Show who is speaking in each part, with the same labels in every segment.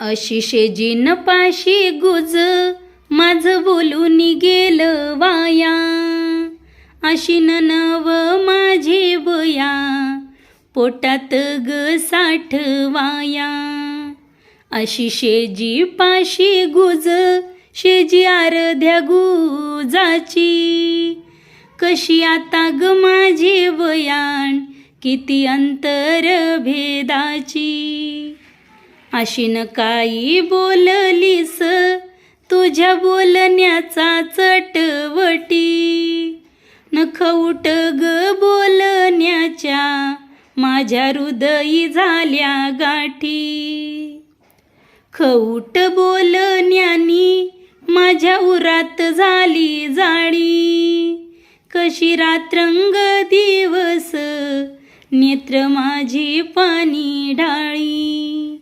Speaker 1: अशी शेजीन पाशी गुज माझ बोलून गेल वाया. अशी नव माझी बया पोटात ग साठवाया अशी शेजी पाशी गुज शेजी अर्ध्या गुजाची. कशी आता ग माझी बयान किती अंतर भेदाची. अशीन काही बोललीस? तुझ्या बोलण्याचा चटवटी. नख उठ ग बोलण्याच्या माझ्या हृदयी झाल्या गाठी. खऊट बोलण्यानी माझ्या उरात झाली जाळी. कशी रात्रंग दिवस नेत्र माझी पाणी ढाळी.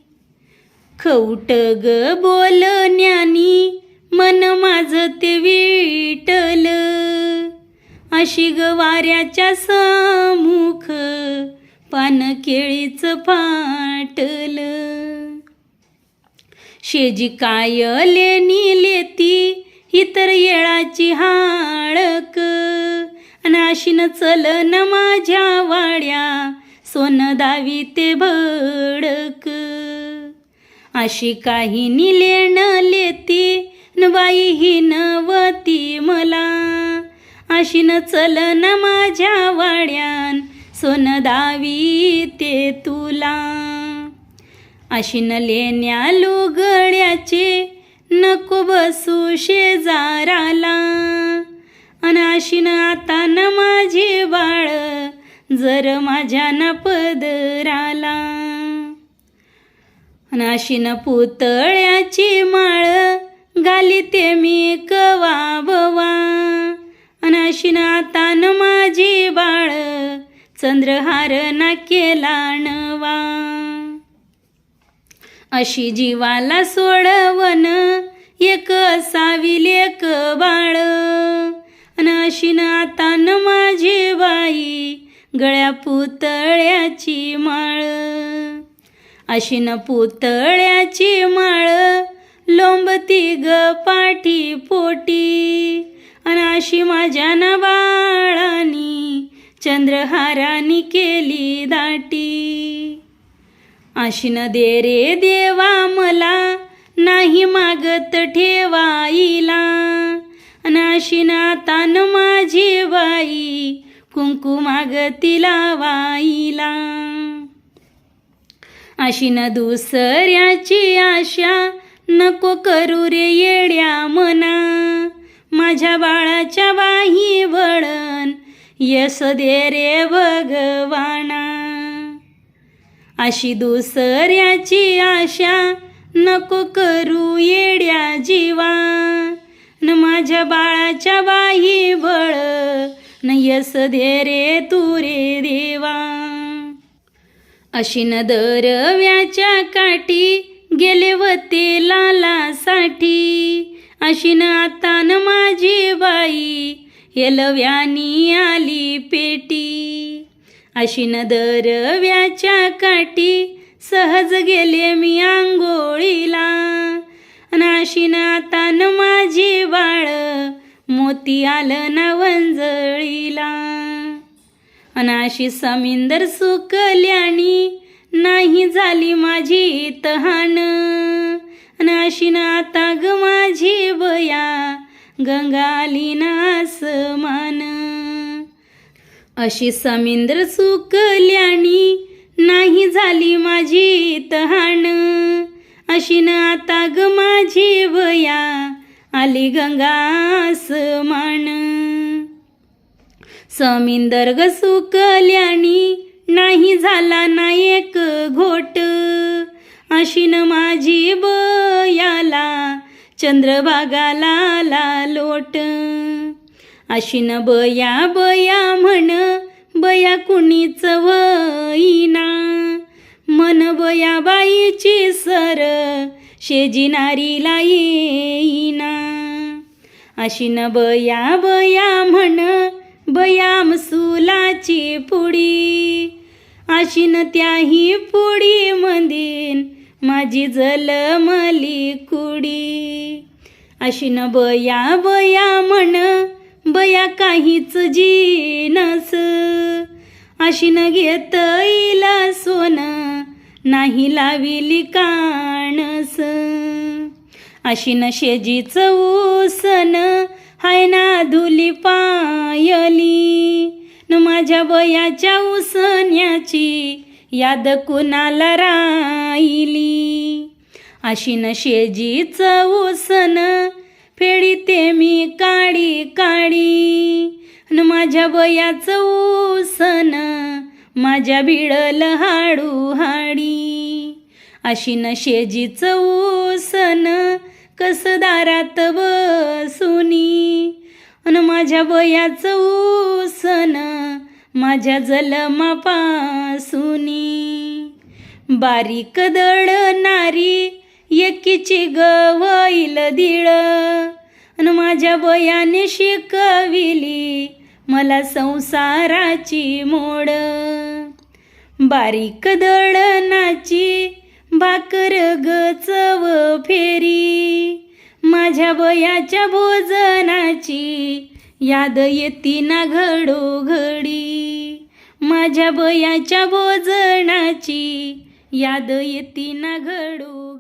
Speaker 1: खवट ग बोलण्यानी मन माझं ते विटल अशी ग वाऱ्याच्या समुख पान केळीच फाटल. शेजी काय लेणी लेती इतर येळाची हाळक. नाशिन चल न माझ्या वाड्या सोन दावी ते भडक. अशी काही निलेण लेती न बाई ही नवती मला. अशी न चलन माझ्या वाड्यान सोन दावी ते तुला. अशी न लेण्या लुगड्याचे नको बसू शेजाराला. अन अशी न आता न माझे बाळ जर माझ्या न पदराला. नाशिन पुतळ्याची माळ घाली ते मी कवा बवा अन आता न माझी बाळ चंद्रहार ना केला नवा अशी जीवाला सोडवन एक असावी लेक बाळ. अन आता न माझी बाई गळ्या पुतळ्याची माळ. अशी न पुतळ्याची माळ लोंबती ग पाठी पोटी. अन अशी माझ्या न बाळानी चंद्रहारानी केली दाटी. अशी न दे रे देवा मला नाही मागत ठेवाईला अन अशी न माझी बाई कुंकू मागतीला वाईला अशी न दुसऱ्याची आशा नको करू रे येड्या मना. माझ्या बाळाच्या बाही वळण यस दे रे भगवाना. अशी दुसऱ्याची आशा नको करू येड्या जीवा. न माझ्या बाळाच्या बाही वळ न यस दे रे तू रे देवा. अशी दरव्याच्या काठी गेले वते लालासाठी. अशी न आता न माझी बाई येलव्यानी आली पेटी. अशी न दरव्याच्या काठी सहज गेले मी आंघोळीला. अन अशी आता न माझी बाळ मोती आलं ना वंजळीला. अनाशी समिंदर सुकल्यानी नाही झाली माझी तहान. अनाशी नाता ग माझी बया गंगाली नासमान. अशी समिंद्र सुकल्यानी नाही झाली माझी तहान. अशी नाता ग माझी बया आली गंगा समान समिंदर्ग सुकल्यानी नाही झाला ना एक घोट. अशीन माझी बयाला चंद्रभागाला ला लोट. अशीन बया बया म्हण बया कुणीच वईना मन बया बाईची सर शेजिनारी येईना. अशीन बया बया म्हण त्याची पुडी. आशीन त्याही पुडी मंदिन माझी जलमली कुडी. अशीन बया बया म्हण बया काहीच जीनस. अशी घेत इला सोन नाही लाविली काणस. आशीन शेजीच ऊसन हाय ना धुली पायली. न माझ्या वयाच्या उसण्याची याद कुणाला राहिली? अशी न शेजीच ऊसन फेडीते मी काडी काडी. न माझ्या वयाचं ऊसन माझ्या भिडल हाडू हाडी. अशी न शेजीच ऊसन कस दारात बसुनी? अन माझ्या वयाचं ऊसन माझ्या जलमापासुनी. बारीक दळणारी एकीची गवईल दिळ अन माझ्या वयाने शिकविली मला संसाराची मोड. बारीक दळणाची भाकर गचव फेरी माझ्या वयाच्या भोजनाची याद येती ना घडोघडी माझ्या बयाच्या भोजनाची याद येती ना घडो